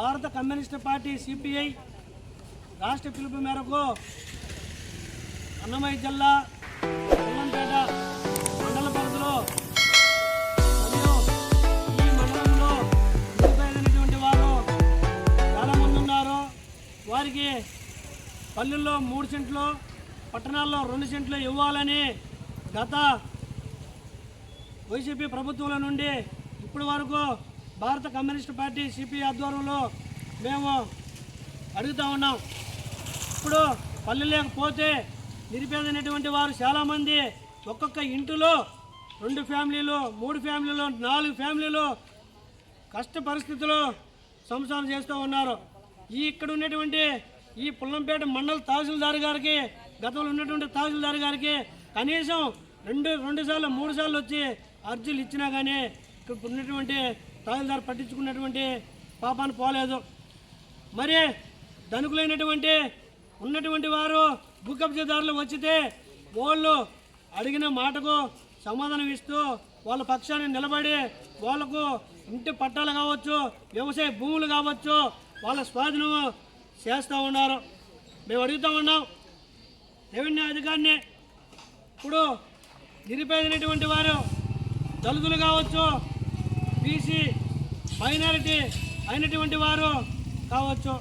భారత communist party CPI రాష్ట్ర పిలుపు మేరకు అన్నమయ్య జిల్లా పుల్లంపేట మండల పరిధిలో మరియు ఈ మండలంలో నిరుపేదైనటువంటి వారు చాలామంది ఉన్నారు. వారికి పల్లెల్లో మూడు సెంట్లు పట్టణాల్లో రెండు సెంట్లు ఇవ్వాలని గత వైసీపీ ప్రభుత్వాల నుండి ఇప్పటి వరకు భారత కమ్యూనిస్ట్ పార్టీ సిపిఐ ఆధ్వర్యంలో మేము అడుగుతా ఉన్నాం. ఇప్పుడు పల్లె లేకపోతే నిరుపేదైనటువంటి వారు చాలామంది ఒక్కొక్క ఇంటిలో రెండు ఫ్యామిలీలు మూడు ఫ్యామిలీలు నాలుగు ఫ్యామిలీలు కష్ట పరిస్థితుల్లో సంసారం చేస్తూ ఉన్నారు. ఈ ఇక్కడ ఉన్నటువంటి ఈ పుల్లంపేట మండల తహసీల్దార్ గారికి గతంలో ఉన్నటువంటి తహసీల్దార్ గారికి కనీసం రెండు రెండు సార్లు మూడు సార్లు వచ్చి అర్జీలు ఇచ్చినా కానీ ఇక్కడ ఉన్నటువంటి తహసీల్దార్ పట్టించుకున్నటువంటి పాపాన్ని పోలేదు. మరి ధనుకులైనటువంటి ఉన్నటువంటి వారు భూకబ్జదారులు వచ్చితే వాళ్ళు అడిగిన మాటకు సమాధానం ఇస్తూ వాళ్ళ పక్షాన్ని నిలబడి వాళ్ళకు ఇంటి పట్టాలు కావచ్చు వ్యవసాయ భూములు కావచ్చు వాళ్ళ స్వాధీనం చేస్తూ ఉన్నారు. మేము అడుగుతూ ఉన్నాం. రెవెన్యూ అధికారిని ఇప్పుడు నిరుపేదైనటువంటి వారు దళితులు కావచ్చు బీసీ మైనారిటీ అయినటువంటి వారు కావచ్చు.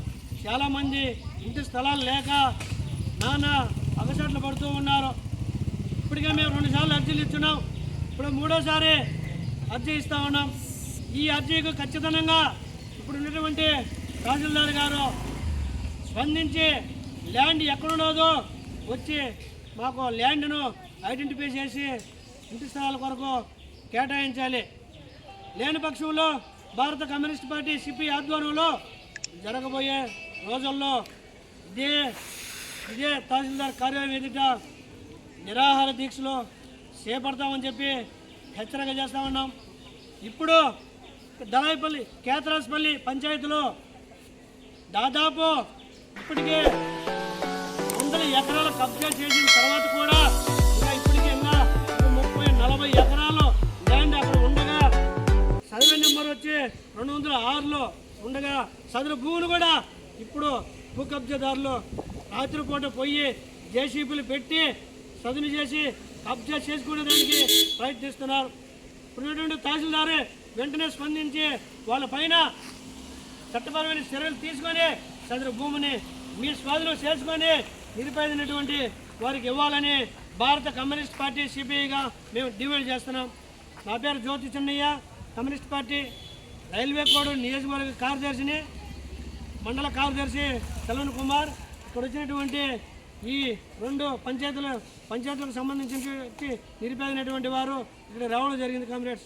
చాలామంది ఇంటి స్థలాలు లేక నానా అగచాట్లు పడుతూ ఉన్నారు. ఇప్పటికే మేము రెండుసార్లు అర్జీలు ఇస్తున్నాం ఇప్పుడు మూడోసారి అర్జీ ఇస్తూ ఉన్నాం. ఈ అర్జీకు ఖచ్చితంగా ఇప్పుడు ఉన్నటువంటి తహసీల్దార్ గారు స్పందించి ల్యాండ్ ఎక్కడున్నదో వచ్చి మాకు ల్యాండ్ను ఐడెంటిఫై చేసి ఇంటి స్థలాల కొరకు కేటాయించాలి. లేని పక్షంలో భారత కమ్యూనిస్ట్ పార్టీ సిపి ఆధ్వర్యంలో జరగబోయే రోజుల్లో ఇదే ఇదే తహసీల్దార్ కార్యాలయం ఎదుట నిరాహార దీక్షలో చేపడతామని చెప్పి హెచ్చరిక చేస్తా ఉన్నాం. ఇప్పుడు దళాయిపల్లి కేతరాజపల్లి పంచాయతీలో దాదాపు ఇప్పటికే వందల ఎకరాల కబ్జా చేసిన రెండు వందల ఆరులో ఉండగా సదరు భూములు కూడా ఇప్పుడు భూ కబ్జాదారులు రాత్రిపూట పోయి జేసీబీలు పెట్టి సదును చేసి కబ్జా చేసుకునేదానికి ప్రయత్నిస్తున్నారు. ఉన్నటువంటి తహసీల్దారే వెంటనే స్పందించి వాళ్ళ పైన చట్టపరమైన చర్యలు తీసుకొని సదరు భూమిని మీ స్వాధీనం చేసుకొని నిరుపేదైనటువంటి వారికి ఇవ్వాలని భారత కమ్యూనిస్ట్ పార్టీ సిపిఐగా మేము డివైడ్ చేస్తున్నాం. నా పేరు Jyothi Chennaiah. Communist party railway code నియోజకవర్గ కార్యదర్శిని మండల కార్యదర్శి సెలవన్ కుమార్. ఇక్కడ వచ్చినటువంటి ఈ రెండు పంచాయతీలు పంచాయతీలకు సంబంధించిన నిరుపేదైనటువంటి వారు ఇక్కడ రావడం జరిగింది కామ్రేడ్స్.